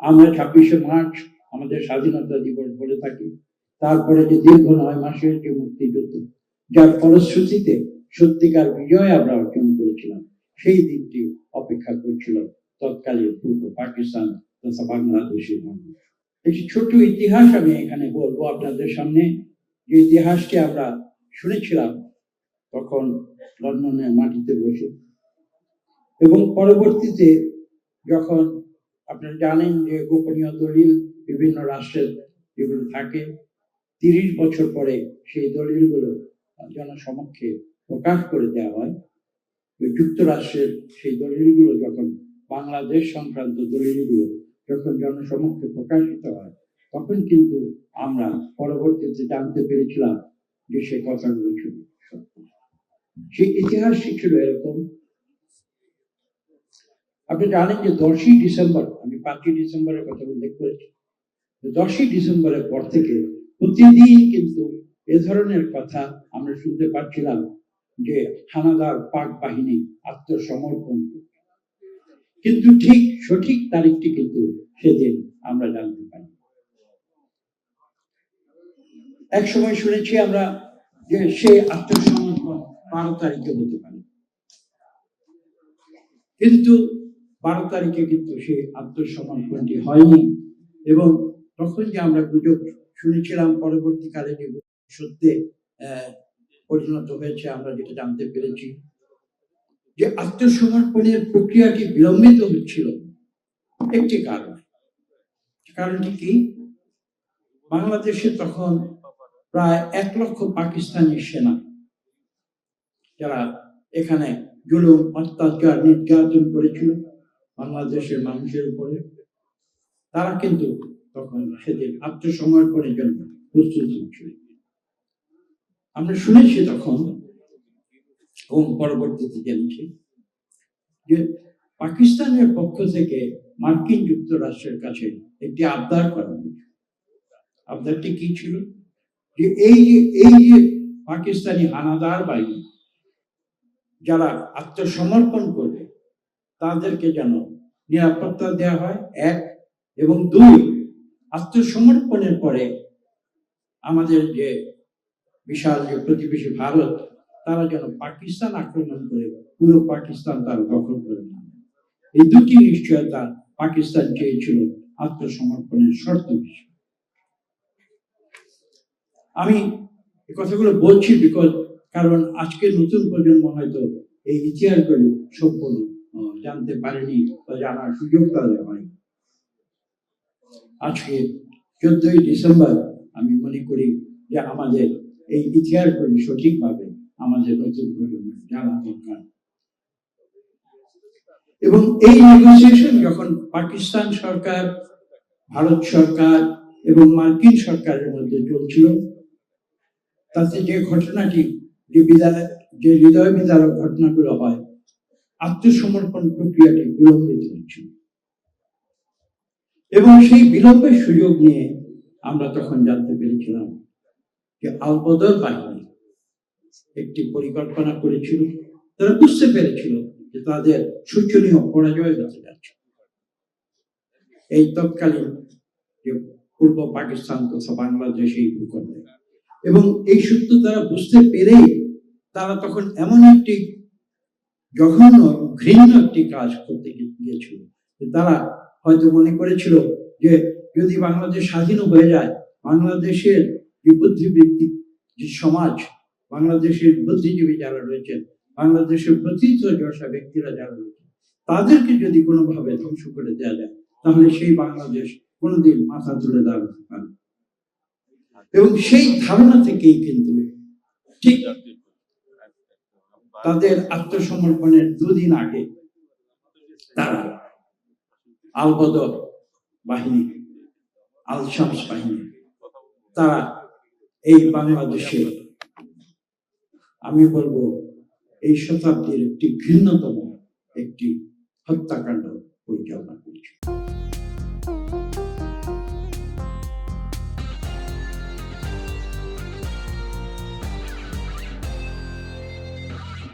আমরা ছাব্বিশে মার্চ আমাদের স্বাধীনতা দিবস বলে থাকি। তারপরে যে দীর্ঘ নয় মাসের যে মুক্তিযুদ্ধ, যার ফলশ্রুতিতে সত্যিকার বিজয় আমরা অর্জন করেছিলাম, সেই দিনটি অপেক্ষা করছিল তৎকালীন পূর্ব পাকিস্তান তথা বাংলাদেশের মানুষ। একটি ছোট ইতিহাস আমি এখানে বলব আপনাদের সামনে। যে ইতিহাসটি আমরা শুনেছিলাম তখন লন্ডনের মাটিতে বসে। এবং পরবর্তীতে যখন আপনারা জানেন যে গোপনীয় দলিল বিভিন্ন রাষ্ট্রের যেগুলো থাকে। তিরিশ বছর পরে সেই দলিলগুলো জনসমক্ষে প্রকাশ করে দেওয়া হয়। যুক্তরাষ্ট্রের সেই দলিলগুলো যখন বাংলাদেশ সংক্রান্ত দলিলগুলো যখন জনসমক্ষে প্রকাশিত হয়, তখন কিন্তু আমরা পরবর্তীতে জানতে পেরেছিলাম যে সে কথাগুলো ছিল সত্য। সেই ইতিহাসটি ছিল এরকম আপনি জানেন যে দশই ডিসেম্বর, আমি পাঁচই ডিসেম্বরের কথা উল্লেখ করেছি। দশই ডিসেম্বরের পর থেকে প্রতিদিন কিন্তু এ ধরনের কথা আমরা শুনতে পাচ্ছিলাম যে হানাদার পাক বাহিনী আত্মসমর্পণ। কিন্তু ঠিক সঠিক তারিখটি কিন্তু সেদিন আমরা জানতে পারি এক সময় শুনেছি আমরা যে সে আত্মসমর্পণ বারো তারিখে হতে পারে। কিন্তু বারো তারিখে কিন্তু সেই আত্মসমর্পণটি হয়নি। এবং তখন যে আমরা গুজব শুনেছিলাম, পরবর্তীকালে যে সত্যে পরিণত হয়েছে, আমরা যেটা জানতে পেরেছি। যে আত্মসমর্পণের প্রক্রিয়াটি বিলম্বিত হচ্ছিল, একটি কারণ। কারণটি কি? বাংলাদেশে তখন প্রায় এক লক্ষ পাকিস্তানি সেনা, যারা এখানে জুলুম, অত্যাচার, নির্যাতন করেছিল। বাংলাদেশের মানুষের উপরে, তারা কিন্তু তখন সেদিন আত্মসমর্পণের জন্য প্রস্তুত হচ্ছিল আমরা শুনেছি তখন, এবং পরবর্তীতে জেনেছি যে পাকিস্তানের পক্ষ থেকে মার্কিন যুক্তরাষ্ট্রের কাছে একটি আবদার করা হয়েছে আবদারটি কি ছিল? যে এই যে এই যে পাকিস্তানি হানাদার বাহিনী, যারা আত্মসমর্পণ করবে তাদেরকে যেন নিরাপত্তা দেওয়া হয়, এক। এবং দুই, আত্মসমর্পণের পরে আমাদের যে বিশাল যে প্রতিবেশী ভারত, তারা যেন পাকিস্তান আক্রমণ করে, পুরো পাকিস্তান তারা দখল করে না এই দুটি নিশ্চয়তা পাকিস্তান চেয়েছিল আত্মসমর্পণের শর্ত হিসেবে। আমি কথাগুলো বলছি বিকজ কারণ আজকে নতুন প্রজন্ম হয়তো এই ইতিহাসগুলো সম্পূর্ণ জানতে পারেনি জানার সুযোগ তাদের হয়নি। আজকে চোদ্দই ডিসেম্বর আমি মনে করি যে আমাদের এই ইতিহাসগুলি সঠিকভাবে আমাদের নতুন প্রজন্ম জানা দরকার। এবং এই নেগোসিয়েশন যখন পাকিস্তান সরকার, ভারত সরকার এবং মার্কিন সরকারের মধ্যে চলছিল, তাতে যে ঘটনাটি, যে বিদায়, যে হৃদয় বিদারক ঘটনাগুলো হয় আত্মসমর্পণ প্রক্রিয়াটি বিলম্বিত হচ্ছিল এবং সেই বিলম্বের সুযোগ নিয়ে আমরা তখন জানতে পেরেছিলাম যে আলবদর বাহিনী একটি পরিকল্পনা করেছিল, তারা বুঝতে পেরেছিল যে তাদের শোচনীয় পরাজয় হতে যাচ্ছে। এই তৎকালীন যে পূর্ব পাকিস্তান তথা বাংলাদেশ এই ভূখণ্ডে। এবং এই সূত্র তারা বুঝতে পেরেই তারা তখন এমন একটি জঘন্য ঘৃণ্য একটি কাজ করতে গিয়েছিল তারা হয়তো মনে করেছিল যে যদি বাংলাদেশ স্বাধীন হয়ে যায়, বাংলাদেশের যে যে সমাজ, বাংলাদেশের বুদ্ধিজীবী যারা রয়েছেন, বাংলাদেশের প্রথিত যশা ব্যক্তিরা যারা রয়েছেন, তাদেরকে যদি কোনোভাবে ধ্বংস করে দেওয়া যায়, তাহলে সেই বাংলাদেশ কোনোদিন মাথা তুলে দাঁড়াতে পারে এবং সেই ধারণা থেকেই কিন্তু ঠিক তাদের আত্মসমর্পণের দুদিন আগে তারা আলবদর বাহিনী, আল শামস বাহিনী, তারা এই বাংলাদেশে, আমি বলব এই শতাব্দীর একটি ঘৃণ্যতম একটি হত্যাকাণ্ড পরিচালনা করেছে।